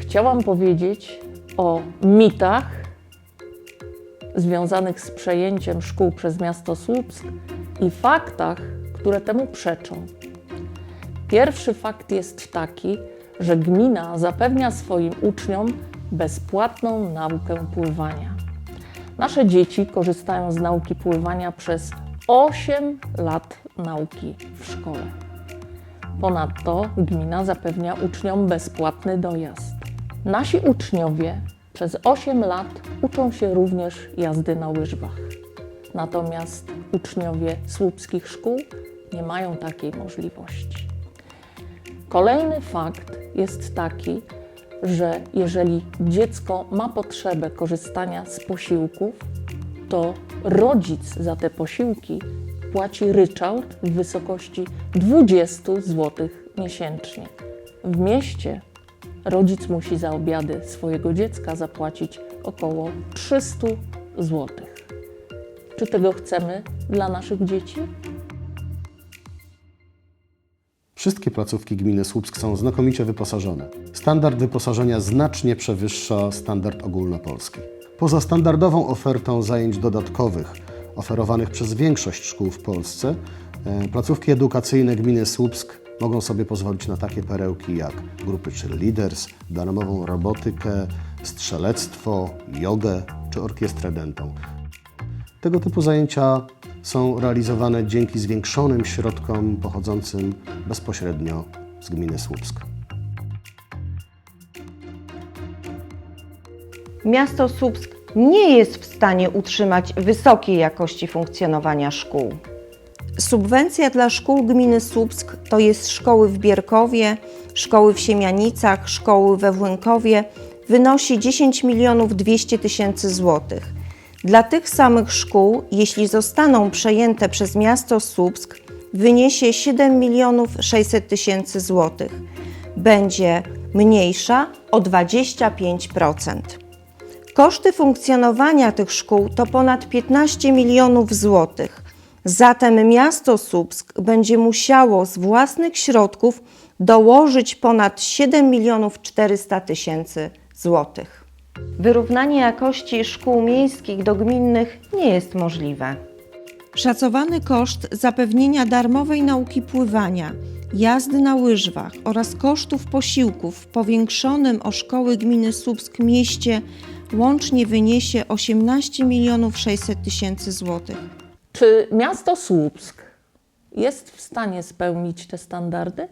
chciałam powiedzieć o mitach związanych z przejęciem szkół przez miasto Słupsk i faktach, które temu przeczą. Pierwszy fakt jest taki, że gmina zapewnia swoim uczniom bezpłatną naukę pływania. Nasze dzieci korzystają z nauki pływania przez 8 lat nauki w szkole. Ponadto gmina zapewnia uczniom bezpłatny dojazd. Nasi uczniowie przez 8 lat uczą się również jazdy na łyżwach. Natomiast uczniowie słupskich szkół nie mają takiej możliwości. Kolejny fakt jest taki, że jeżeli dziecko ma potrzebę korzystania z posiłków, to rodzic za te posiłki płaci ryczałt w wysokości 20 zł miesięcznie. W mieście rodzic musi za obiady swojego dziecka zapłacić około 300 zł. Czy tego chcemy dla naszych dzieci? Wszystkie placówki gminy Słupsk są znakomicie wyposażone. Standard wyposażenia znacznie przewyższa standard ogólnopolski. Poza standardową ofertą zajęć dodatkowych oferowanych przez większość szkół w Polsce, e, placówki edukacyjne gminy Słupsk mogą sobie pozwolić na takie perełki jak grupy cheerleaders, darmową robotykę, strzelectwo, jogę czy orkiestrę dentą. Tego typu zajęcia są realizowane dzięki zwiększonym środkom pochodzącym bezpośrednio z gminy Słupsk. Miasto Słupsk nie jest w stanie utrzymać wysokiej jakości funkcjonowania szkół. Subwencja dla szkół gminy Słupsk to jest szkoły w Bierkowie, szkoły w Siemianicach, szkoły we Włynkowie wynosi 10 milionów 200 tysięcy złotych. Dla tych samych szkół, jeśli zostaną przejęte przez miasto Słupsk, wyniesie 7 milionów 600 tysięcy złotych. Będzie mniejsza o 25%. Koszty funkcjonowania tych szkół to ponad 15 milionów złotych. Zatem miasto Słupsk będzie musiało z własnych środków dołożyć ponad 7 milionów 400 tysięcy złotych. Wyrównanie jakości szkół miejskich do gminnych nie jest możliwe. Szacowany koszt zapewnienia darmowej nauki pływania, jazdy na łyżwach oraz kosztów posiłków w powiększonym o szkoły gminy Słupsk mieście łącznie wyniesie 18 milionów 600 tysięcy złotych. Czy miasto Słupsk jest w stanie spełnić te standardy?